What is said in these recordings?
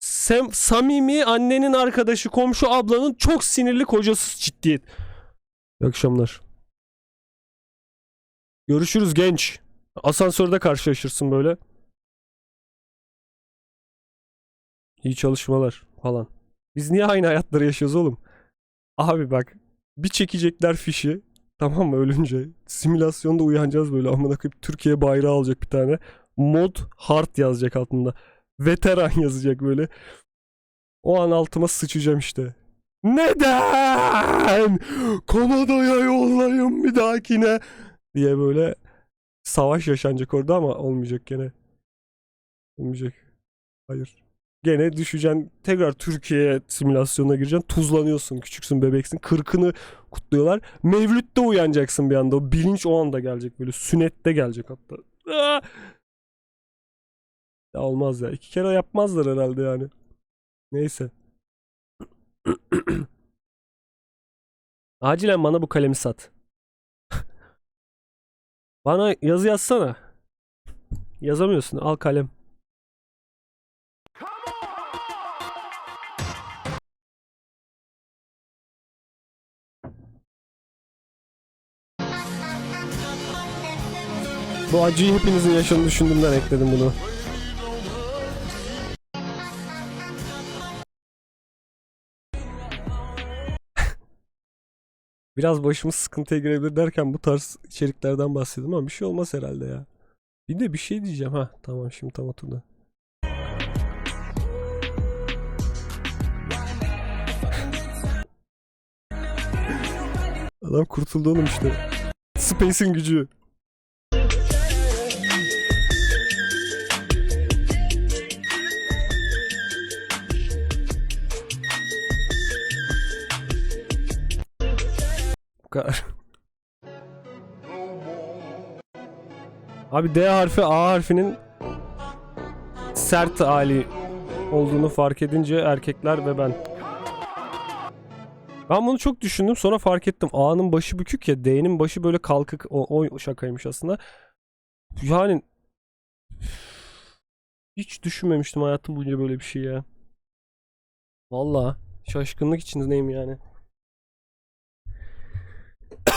Sem, samimi annenin arkadaşı komşu ablanın çok sinirli kocası ciddiyet. İyi akşamlar. Görüşürüz genç. Asansörde karşılaşırsın böyle. İyi çalışmalar falan. Biz niye aynı hayatları yaşıyoruz oğlum? Abi bak bir çekecekler fişi tamam mı ölünce simülasyonda uyanacağız böyle amına koyup Türkiye bayrağı alacak bir tane mod hard yazacak altında veteran yazacak böyle. O an altıma sıçacağım işte. Neden? Kanada'ya yollayın bir dahakine diye böyle savaş yaşanacak orada ama olmayacak gene. Olmayacak. Hayır. Gene düşeceksin tekrar Türkiye simülasyonuna gireceksin tuzlanıyorsun küçüksün bebeksin kırkını kutluyorlar. Mevlüt'te uyanacaksın bir anda o bilinç o anda gelecek böyle sünnette gelecek hatta. Ah! Ya olmaz ya. İki kere yapmazlar herhalde yani. Neyse. Acilen bana bu kalemi sat. Bana yazı yazsana. Yazamıyorsun. Al kalem. Bu acıyı hepinizin yaşadığını düşündüğümden ekledim bunu. Biraz başımız sıkıntıya girebilir derken bu tarz içeriklerden bahsettim ama bir şey olmaz herhalde ya. Bir de bir şey diyeceğim ha. Tamam şimdi tam oturdu. Adam kurtuldu oğlum işte. Space'in gücü. Kadar. Abi D harfi A harfinin sert hali olduğunu fark edince erkekler ve ben. Ben bunu çok düşündüm sonra fark ettim. A'nın başı bükük ya D'nin başı böyle kalkık. O, o şakaymış aslında. Yani hiç düşünmemiştim hayatım boyunca böyle bir şey ya. Valla şaşkınlık içindeyim yani.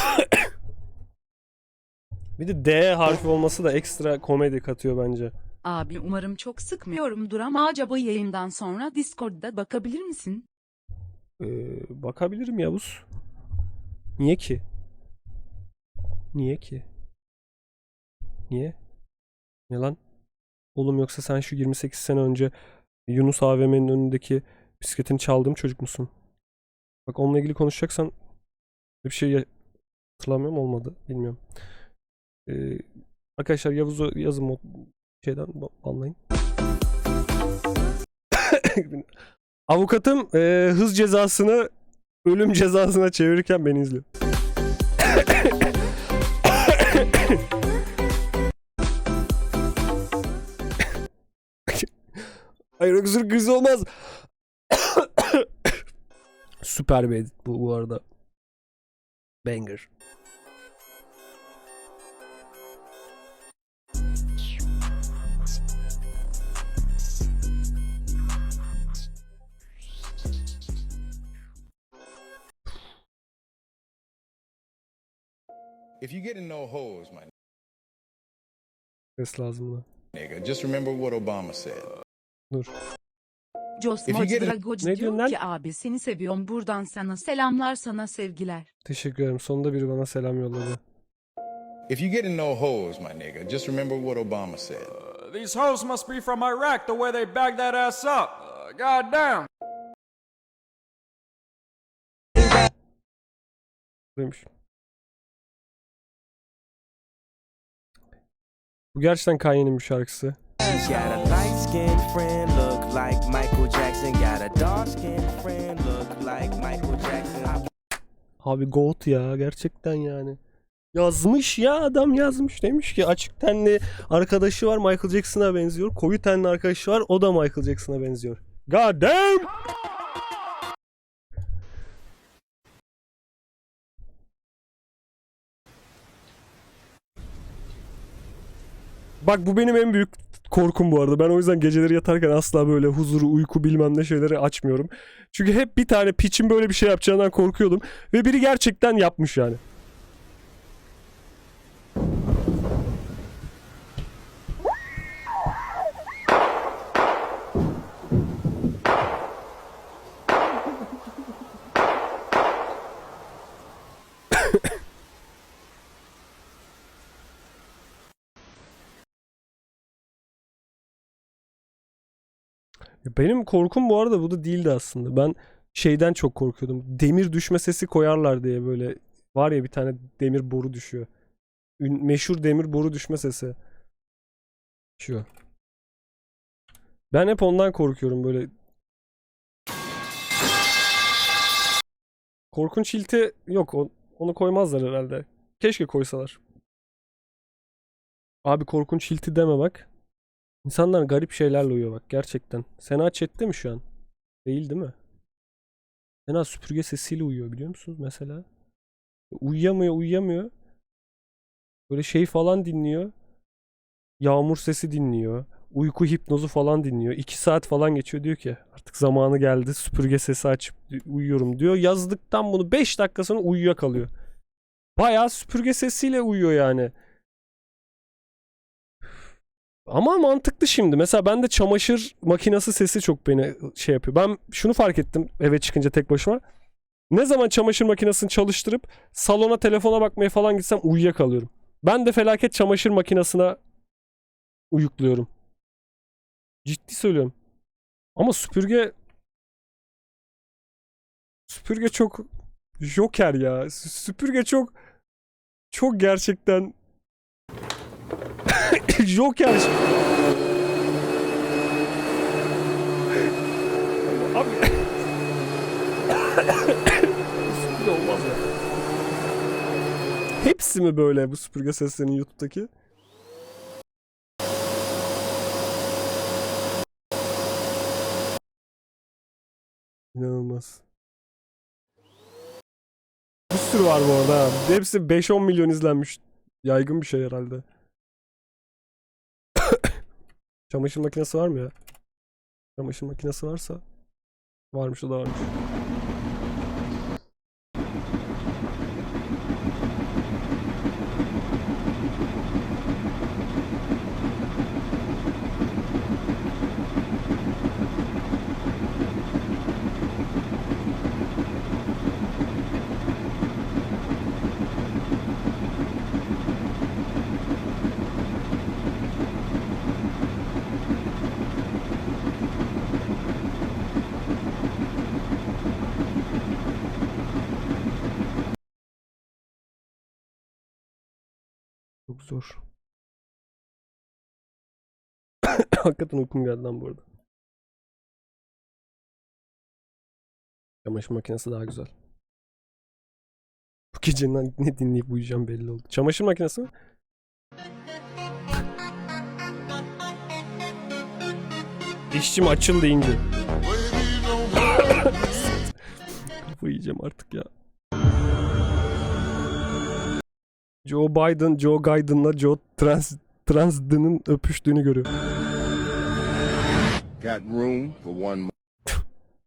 Bir de D harfi olması da ekstra komedi katıyor bence. Abi umarım çok sıkmıyorumdur ama acaba yayından sonra Discord'da bakabilir misin? Ee, bakabilirim Yavuz. Niye ki? Niye ki? Niye? Ne lan? Oğlum yoksa sen şu 28 sene önce Yunus AVM'nin önündeki bisikletini çaldığım çocuk musun? Bak onunla ilgili konuşacaksan bir şey hatırlamıyorum olmadı. Bilmiyorum. Ee, arkadaşlar Yavuz'u yazın o şeyden ba- anlayın. Avukatım e, hız cezasını ölüm cezasına çevirirken beni izliyor. Hayır öksürük krizi olmaz. Süper bir edit bu bu arada. Banger. If you get in no holes, my Ses lazım buna. nigga, just remember what Obama said. Dur. Cosmo Dragoc Ne diyor diyorsun lan? ki abi seni seviyorum buradan sana selamlar sana sevgiler. Teşekkür ederim. Sonunda biri bana selam yolladı. If you get in no holes, my nigga, just remember what Obama said. These hoes must be from Iraq the way they bag that ass up. Uh, God damn. Buymuş. Bu gerçekten Kanye'nin bir şarkısı. Got a light skinned friend, look like Michael Jackson. Got a dark skinned friend, look like Michael Jackson. Abi goat ya gerçekten yani. Yazmış ya adam yazmış demiş ki açık tenli arkadaşı var Michael Jackson'a benziyor. Koyu tenli arkadaşı var o da Michael Jackson'a benziyor. God damn! Bak bu benim en büyük korkum bu arada. Ben o yüzden geceleri yatarken asla böyle huzuru, uyku bilmem ne şeyleri açmıyorum. Çünkü hep bir tane piçin böyle bir şey yapacağından korkuyordum. Ve biri gerçekten yapmış yani. Benim korkum bu arada bu da değildi aslında. Ben şeyden çok korkuyordum. Demir düşme sesi koyarlar diye böyle. Var ya bir tane demir boru düşüyor. Meşhur demir boru düşme sesi. Şu. Ben hep ondan korkuyorum böyle. Korkunç ilti yok. Onu koymazlar herhalde. Keşke koysalar. Abi korkunç ilti deme bak. İnsanlar garip şeylerle uyuyor bak gerçekten. Sena chatte mi şu an? Değil değil mi? Sena süpürge sesiyle uyuyor biliyor musunuz mesela? Uyuyamıyor uyuyamıyor. Böyle şey falan dinliyor. Yağmur sesi dinliyor. Uyku hipnozu falan dinliyor. 2 saat falan geçiyor diyor ki artık zamanı geldi süpürge sesi açıp uyuyorum diyor. Yazdıktan bunu 5 dakika sonra uyuyakalıyor. Bayağı süpürge sesiyle uyuyor yani. Ama mantıklı şimdi. Mesela ben de çamaşır makinesi sesi çok beni şey yapıyor. Ben şunu fark ettim eve çıkınca tek başıma. Ne zaman çamaşır makinesini çalıştırıp salona telefona bakmaya falan gitsem uyuyakalıyorum. Ben de felaket çamaşır makinesine uyukluyorum. Ciddi söylüyorum. Ama süpürge süpürge çok joker ya. Sü- Süpürge çok çok gerçekten Joker. Abi. süpürge olmaz. Hepsi mi böyle bu süpürge seslerinin YouTube'daki? İnanılmaz. Bir sürü var bu arada. Hepsi 5-10 milyon izlenmiş. Yaygın bir şey herhalde. Çamaşır makinesi var mı ya? Çamaşır makinesi varsa varmış o da varmış. Çok zor. Hakikaten uykum geldi lan bu arada. Çamaşır makinesi daha güzel. Bu gecenin ne dinleyip uyuyacağım belli oldu. Çamaşır makinesi mi? İşçim açıl deyince. Kafayı yiyeceğim artık ya. Joe Biden, Joe Biden'la Joe Trans Transden'in öpüştüğünü görüyor. Got room for one more.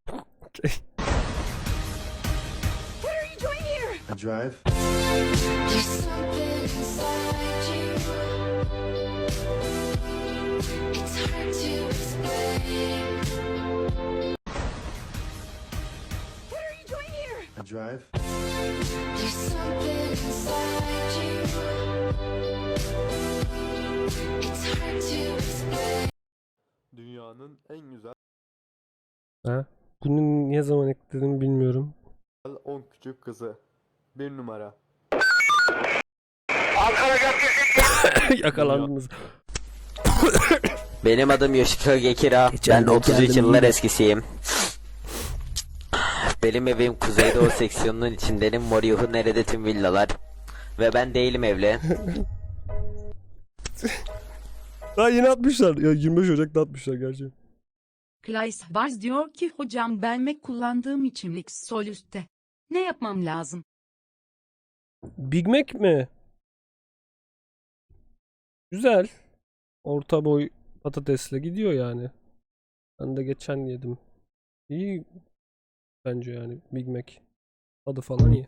Okay. Something inside you. To explain. I drive. There's something inside you. It's hard to explain. Dünyanın en güzel Ha? Bunu ne zaman ekledim bilmiyorum. 10 küçük kızı. Bir numara. Yakalandınız. Benim adım Yoshiko Gekira. Geçen ben de 33 geldim yıllar eskisiyim. Benim evim Kuzeydoğu seksiyonunun içindenim. Moriyuhu nerede tüm villalar. Ve ben değilim evli. Daha yeni atmışlar. Ya 25 Ocak'ta atmışlar gerçi. Klaus Vars diyor ki hocam ben Mac kullandığım için Linux sol üstte. Ne yapmam lazım? Big Mac mi? Güzel. Orta boy patatesle gidiyor yani. Ben de geçen yedim. İyi bence yani Big Mac. Tadı falan iyi.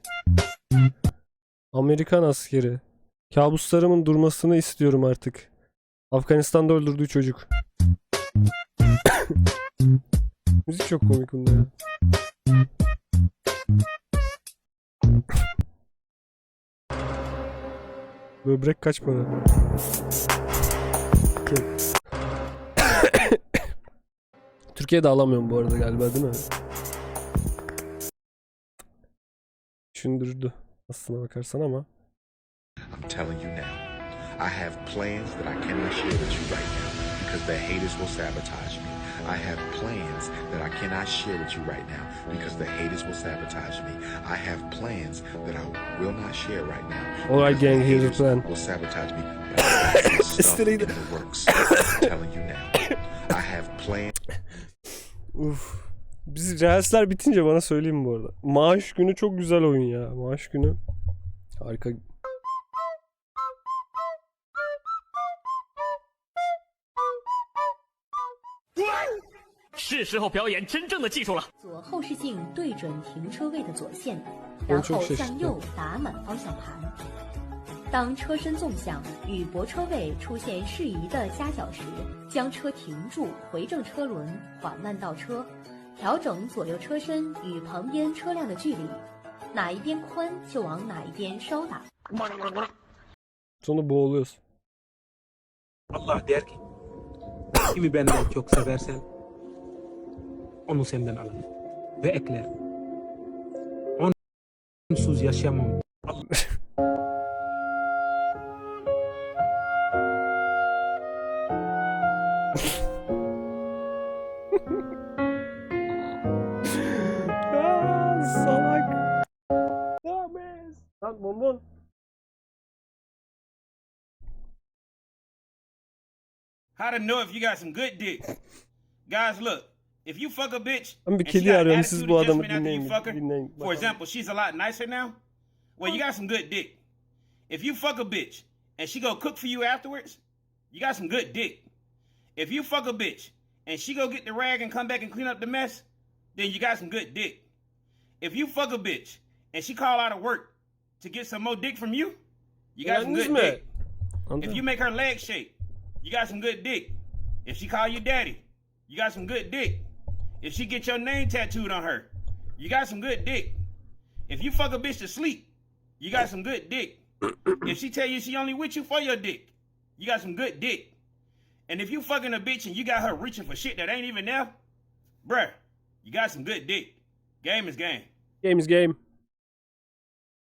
Amerikan askeri. Kabuslarımın durmasını istiyorum artık. Afganistan'da öldürdüğü çocuk. Müzik çok komik bunda ya. Böbrek kaç para? Türkiye'de alamıyorum bu arada galiba değil mi? Düşündürdü aslına bakarsan ama. I'm telling you now, I have plans that I cannot share with you right now because the haters will sabotage me. I have plans that I cannot share with you right now because the haters will sabotage me. I have plans that I will not share right now. All right, gang, here's the haters plan. Will sabotage me. Stuff in the works. I'm telling you now, I have plans. Uf. Biz reelsler bitince bana söyleyin bu arada. Maaş günü çok güzel oyun ya. Maaş günü harika. 是时候表演真正的技术了。左后视镜对准停车位的左线，我然后就是向右打满方向盘。当车身纵向与泊车位出现适宜的夹角时，将车停住，回正车轮，缓慢倒车， 调整左右车身与旁边车辆的距离，哪一边宽就往哪一边稍打。 Sonra boğuluyoruz. Allah der ki, kimi benden çok seversen, onu senden alırım. Ve ekler. Onsuz yaşayamam. How to know if you got some good dick? Guys, look. If you fuck a bitch, Ben bir kedi arıyorum. Siz bu adamı adjustment after you dinleyin. fuck her, dinleyin. For example, she's a lot nicer now. Well, you got some good dick. If you fuck a bitch and she go cook for you afterwards, you got some good dick. If you fuck a bitch and she go get the rag and come back and clean up the mess, then you got some good dick. If you fuck a bitch and she call out of work to get some more dick from you, you got some good dick. If you make her leg shake, you got some good dick. If she call you daddy, you got some good dick. If she get your name tattooed on her, you got some good dick. If you fuck a bitch to sleep, you got some good dick. if she tell you she only with you for your dick, you got some good dick. And if you fucking a bitch and you got her reaching for shit that ain't even there, bruh, you got some good dick. Game is game. Game is game.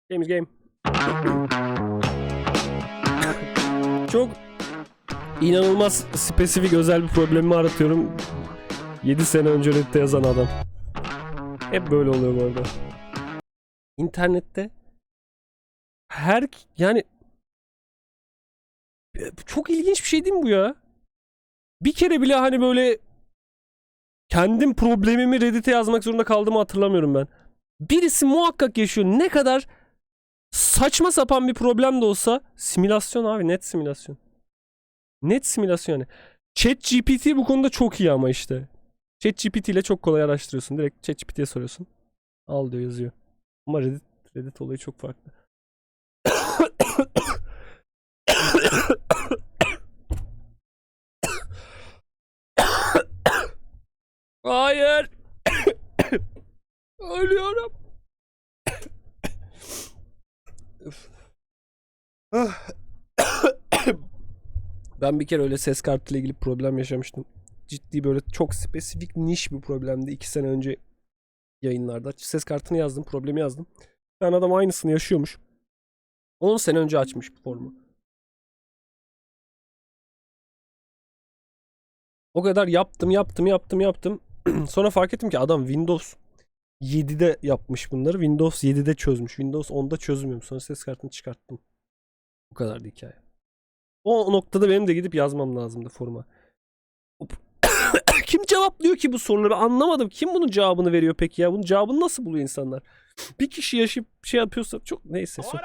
Game is game. Çok inanılmaz spesifik özel bir problemimi aratıyorum. 7 sene önce Reddit'te yazan adam. Hep böyle oluyor bu arada. İnternette her yani çok ilginç bir şey değil mi bu ya? Bir kere bile hani böyle kendim problemimi Reddit'e yazmak zorunda kaldığımı hatırlamıyorum ben. Birisi muhakkak yaşıyor. Ne kadar saçma sapan bir problem de olsa simülasyon abi net simülasyon. Net simülasyon yani. ChatGPT bu konuda çok iyi ama işte. ChatGPT ile çok kolay araştırıyorsun. Direkt ChatGPT'ye soruyorsun. Al diyor yazıyor. Ama Reddit, Reddit olayı çok farklı. Hayır. Ölüyorum. Ah. Ben bir kere öyle ses kartıyla ilgili problem yaşamıştım. Ciddi böyle çok spesifik niş bir problemdi. iki sene önce yayınlarda. Ses kartını yazdım, problemi yazdım. Bir tane adam aynısını yaşıyormuş. 10 sene önce açmış bu formu. O kadar yaptım, yaptım, yaptım, yaptım. Sonra fark ettim ki adam Windows 7'de yapmış bunları. Windows 7'de çözmüş. Windows 10'da çözmüyorum. Sonra ses kartını çıkarttım. Bu kadardı hikaye. O noktada benim de gidip yazmam lazımdı foruma. Hop. Kim cevaplıyor ki bu soruları? Anlamadım. Kim bunun cevabını veriyor peki ya? Bunun cevabını nasıl buluyor insanlar? Bir kişi yaşayıp şey yapıyorsa çok neyse. sor-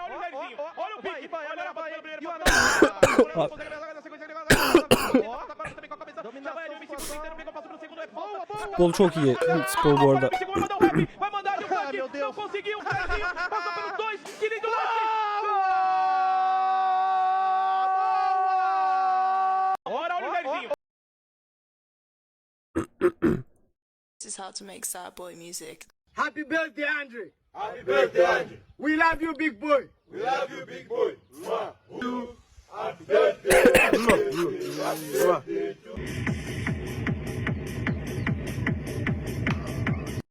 Futbol çok iyi. Spor bu arada. Meu Deus. This is how to make sad boy music. Happy birthday, Andre. Happy birthday, Andre. We love you, big boy. We love you, big boy.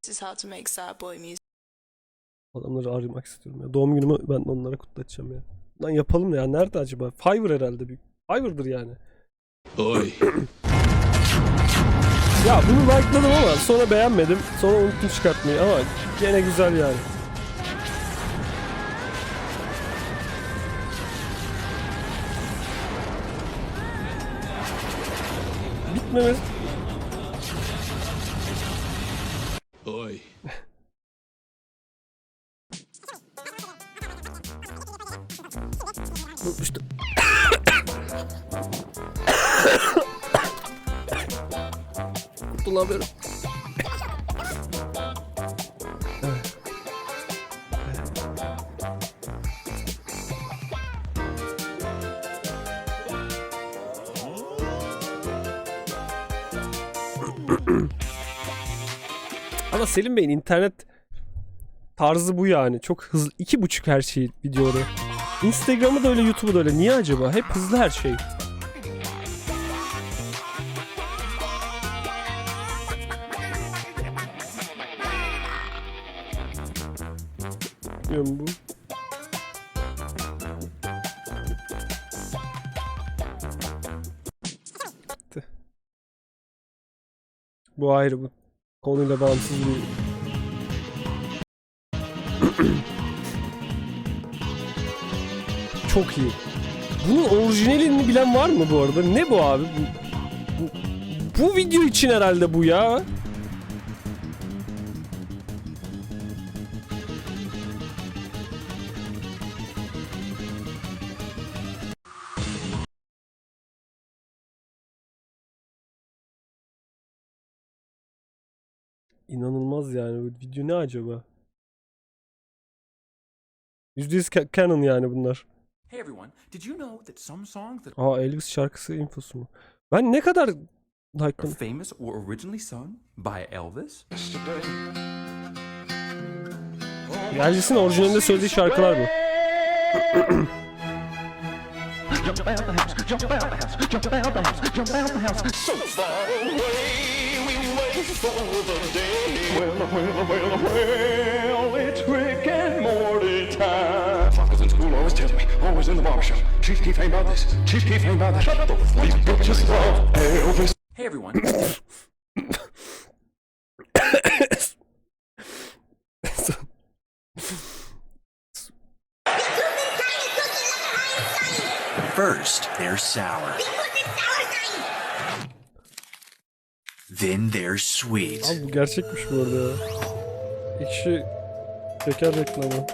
This is how to make sad boy music. Adamları aramak istiyorum ya. Doğum günümü ben de onlara kutlatacağım ya. Lan yapalım ya. Nerede acaba? Fiverr herhalde büyük. Fiverr'dır yani. Ya bunu likeladım ama sonra beğenmedim. Sonra unuttum çıkartmayı ama gene güzel yani. Bitmemez. Unutmuştum. Kurtulamıyorum. Ama Selim Bey'in internet tarzı bu yani. Çok hızlı. iki buçuk her şey videoları. Instagram'ı da öyle, YouTube'u da öyle. Niye acaba? Hep hızlı her şey. Bilmiyorum bu. Bu ayrı bu. Konuyla bağımsız bir Çok iyi. Bunun orijinalini bilen var mı bu arada? Ne bu abi? Bu, bu, bu video için herhalde bu ya. İnanılmaz yani. Bu video ne acaba? %100 ca- canon yani bunlar. Hey everyone, did you know that some songs that Aa Elvis şarkısı infosu mu? Ben ne kadar are like famous were originally sung by Elvis? Elvis'in orijinalinde söylediği şarkılar bu. Uncles in school always telling me, always in the barbershop. Chief Keef ain't about this. Chief Keef ain't about that. Shut the fuck up. Bitches love Elvis. Hey everyone, First, they're sour. Then they're sweet. Abi bu gerçekmiş bu arada ya. Ekşi şeker reklamı.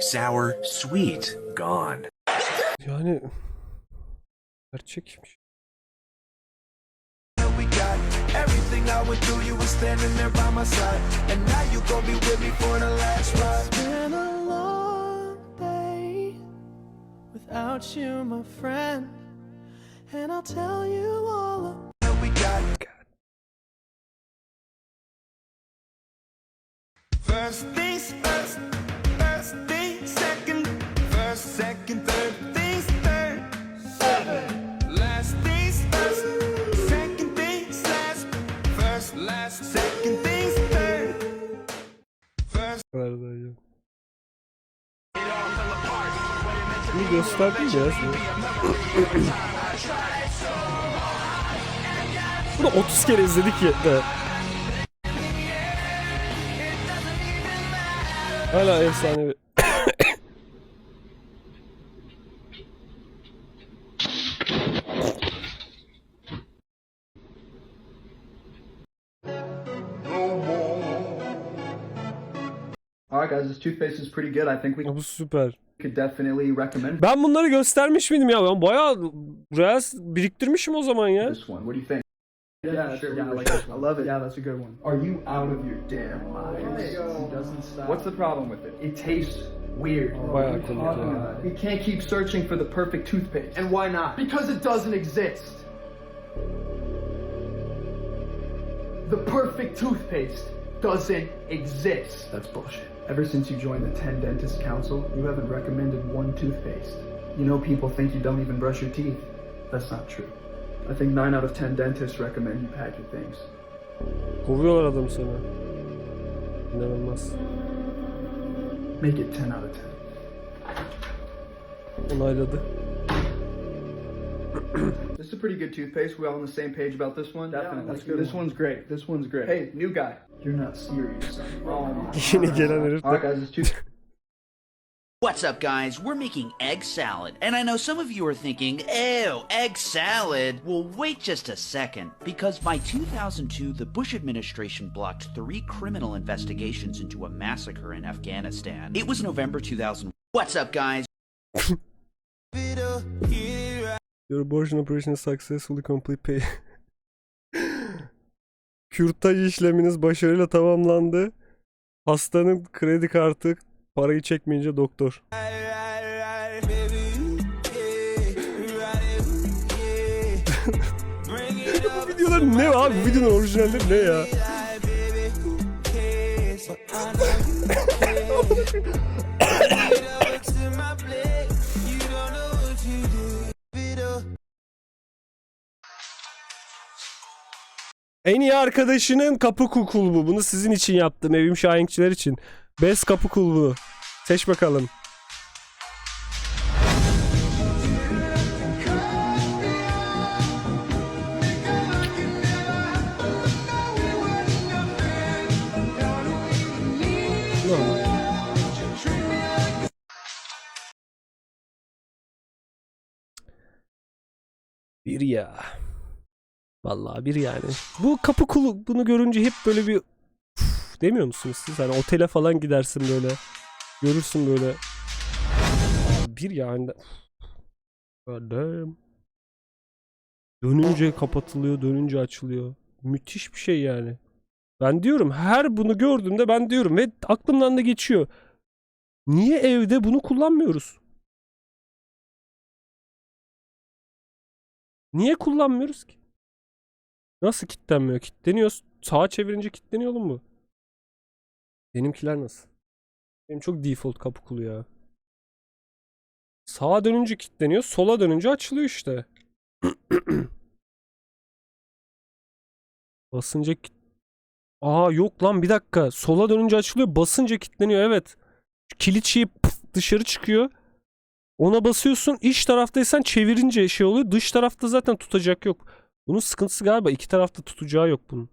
Sour, sweet, gone. Yani gerçekmiş. Everything I went through, you were standing there by my side. And now you gon' be with me for the last ride. It's been a long day without you, my friend. And I'll tell you all of we got. First things first, first things second, first, second, third Ya size. Bunu 30 kere izledik ya. Hala efsanevi. Alright guys, this toothpaste is pretty good. I think we Bu süper. could definitely recommend Ben bunları göstermiş miydim ya? Ben bayağı Reels biriktirmişim o zaman ya. this one. What do you think? Yeah, sure. Yeah, I like this one. I love it. Yeah, that's a good one. Are you out of your damn mind? He doesn't stop. What's the problem with it? It tastes weird. Oh, bayağı komik ya. You can't keep searching for the perfect toothpaste. And why not? Because it doesn't exist. The perfect toothpaste doesn't exist. That's bullshit. Ever since you joined the 10 Dentist Council, you haven't recommended one toothpaste. You know, people think you don't even brush your teeth. That's not true. I think 9 out of 10 dentists recommend you pack your things. Kovuyorlar adam sana. İnanılmaz. Make it 10 out of 10. Onayladı. This is a pretty good toothpaste. We all on the same page about this one? Definitely. this one's great. This one's great. Hey, new guy. You're not serious. Oh my Yeni gelen herif Alright guys, it's tooth What's up, guys? We're making egg salad, and I know some of you are thinking, ew, egg salad. Well, wait just a second, because by 2002, the Bush administration blocked three criminal investigations into a massacre in Afghanistan. It was November 2000. What's up, guys? Your abortion operation successfully complete pay. Kürtaj işleminiz başarıyla tamamlandı. Hastanın kredi kartı parayı çekmeyince doktor. bu videolar ne abi? Bu videonun orijinalleri ne ya? En iyi arkadaşının kapı ku- kulbu. Bunu sizin için yaptım. Evim Şahinkçiler için. Best kapı kulbu. Seç bakalım. Bir ya. Vallahi bir yani. Bu kapı kulu bunu görünce hep böyle bir demiyor musunuz siz? Hani otele falan gidersin böyle. Görürsün böyle. Bir yani. Damn. Dönünce kapatılıyor, dönünce açılıyor. Müthiş bir şey yani. Ben diyorum her bunu gördüğümde ben diyorum ve aklımdan da geçiyor. Niye evde bunu kullanmıyoruz? Niye kullanmıyoruz ki? Nasıl kilitlenmiyor? Kilitleniyor. Sağa çevirince kilitleniyor oğlum bu. Benimkiler nasıl? Benim çok default kapı kulu ya. Sağa dönünce kilitleniyor. Sola dönünce açılıyor işte. Basınca Aa yok lan bir dakika. Sola dönünce açılıyor. Basınca kilitleniyor evet. Kilit şeyi pıf dışarı çıkıyor. Ona basıyorsun. İç taraftaysan çevirince şey oluyor. Dış tarafta zaten tutacak yok. Bunun sıkıntısı galiba iki tarafta tutacağı yok bunun.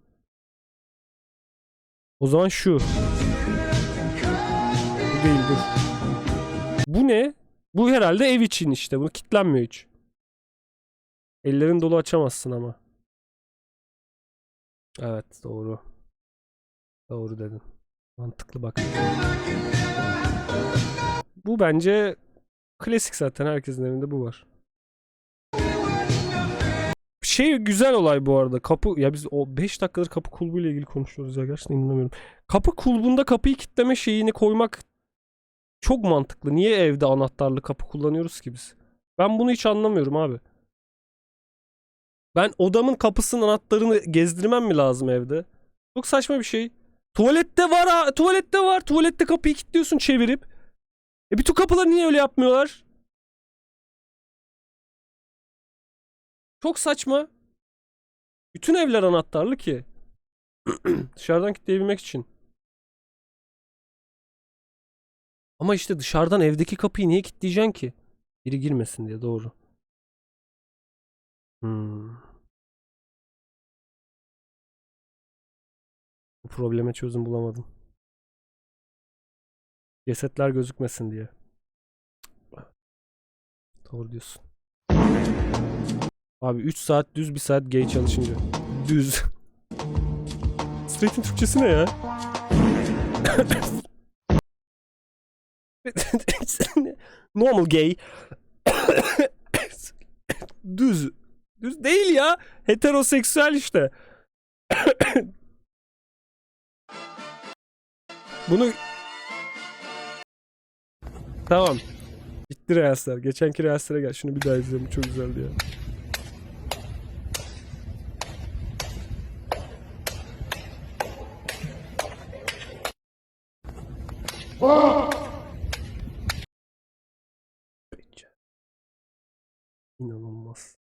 O zaman şu. Bu değil dur. Bu ne? Bu herhalde ev için işte. Bunu kilitlenmiyor hiç. Ellerin dolu açamazsın ama. Evet doğru. Doğru dedin. Mantıklı bak. Bu bence klasik zaten herkesin evinde bu var. Şey güzel olay bu arada. Kapı ya biz o 5 dakikadır kapı kulbu ile ilgili konuşuyoruz ya gerçekten inanamıyorum. Kapı kulbunda kapıyı kilitleme şeyini koymak çok mantıklı. Niye evde anahtarlı kapı kullanıyoruz ki biz? Ben bunu hiç anlamıyorum abi. Ben odamın kapısının anahtarını gezdirmem mi lazım evde? Çok saçma bir şey. Tuvalette var ha. Tuvalette var. Tuvalette kapıyı kilitliyorsun çevirip. E bütün kapıları niye öyle yapmıyorlar? Çok saçma. Bütün evler anahtarlı ki. Dışarıdan kilitleyebilmek için. Ama işte dışarıdan evdeki kapıyı niye kilitleyeceksin ki? Biri girmesin diye doğru. Hmm. Bu probleme çözüm bulamadım. Cesetler gözükmesin diye. Doğru diyorsun. Abi 3 saat düz 1 saat gay çalışınca. Düz. Straight'in Türkçesi ne ya? Normal gay. Düz. Düz değil ya. Heteroseksüel işte. Bunu Tamam. Bitti reelsler. Geçenki reelslere gel. Şunu bir daha izleyelim. Çok güzeldi ya. İnanılmaz.